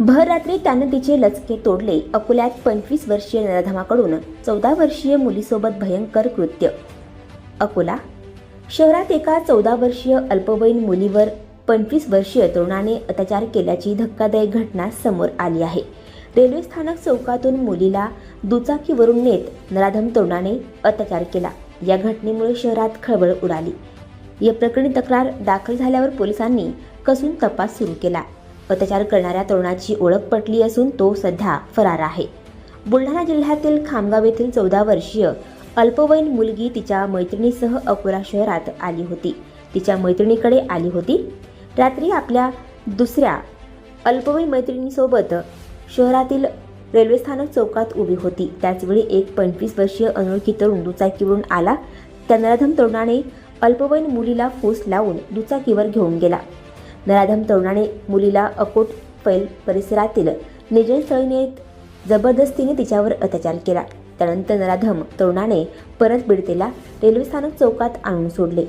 भररात्री त्यानं तिचे लचके तोडले. अकोल्यात पंचवीस वर्षीय नराधमाकडून चौदा वर्षीय मुलीसोबत भयंकर कृत्य. अकोला शहरात एका चौदा वर्षीय अल्पवयीन मुलीवर पंचवीस वर्षीय तरुणाने अत्याचार केल्याची धक्कादायक घटना समोर आली आहे. रेल्वे स्थानक चौकातून मुलीला दुचाकीवरून नेत नराधम तरुणाने अत्याचार केला. या घटनेमुळे शहरात खळबळ उडाली. या प्रकरणी तक्रार दाखल झाल्यावर पोलिसांनी कसून तपास सुरू केला. अत्याचार करणाऱ्या तरुणाची ओळख पटली असून तो सध्या फरार आहे. बुलढाणा जिल्ह्यातील खामगाव येथील चौदा वर्षीय अल्पवयीन मुलगी तिच्या मैत्रिणीसह अकोला शहरात आली होती. तिच्या मैत्रिणीकडे आली होती. रात्री आपल्या दुसऱ्या अल्पवयीन मैत्रिणीसोबत शहरातील रेल्वे स्थानक चौकात उभी होती. त्याचवेळी एक पंचवीस वर्षीय अनोळखी तरुण दुचाकीवरून आला. त्या नराधम तरुणाने अल्पवयीन मुलीला फूस लावून दुचाकीवर घेऊन गेला. नराधम तरुणाने मुलीला अकोट फैल परिसरातील निर्जनस्थळी जबरदस्तीने तिच्यावर अत्याचार केला. त्यानंतर नराधम तरुणाने परत पीडितेला रेल्वे स्थानक चौकात आणून सोडले.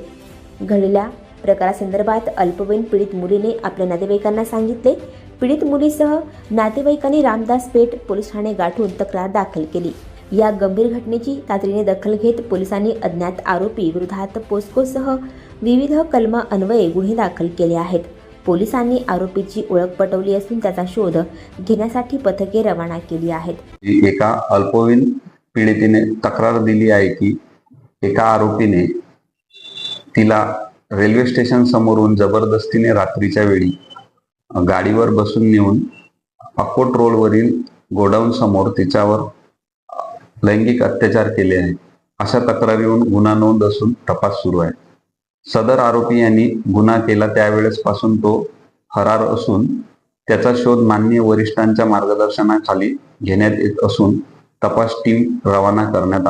घडलेल्या प्रकारासंदर्भात अल्पवयीन पीडित मुलीने आपल्या नातेवाईकांना सांगितले. पीडित मुलीसह नातेवाईकांनी रामदास पेठ पोलीस ठाणे गाठून तक्रार दाखल केली. या गंभीर घटनेची तातडीने दखल घेत पोलिसांनी अज्ञात आरोपी विरोधात पोस्कोसह विविध कलमा अन्वये गुन्हे दाखल केले आहेत. पोलिसांनी आरोपीची ओळख पटवली असून त्याचा शोध घेण्यासाठी पथके रवाना केली आहेत. एका अल्पवयीन पीडितीने तक्रार दिली आहे की एका आरोपीने तिला रेल्वे स्टेशन समोरून जबरदस्तीने रात्रीच्या वेळी गाडीवर बसून नेऊन अकोट रोडवरील गोडाऊन समोर तिच्यावर लैंगिक अत्याचार केले आहे अशा तक्रारीवरून गुन्हा नोंद असून तपास सुरू आहे. सदर आरोपी यांनी गुन्हा केला त्यावेळेस पासून तो फरार असून त्याचा शोध मान्य वरिष्ठांच्या मार्गदर्शनाखाली घेण्यात येत असून तपास टीम रवाना करण्यात आली.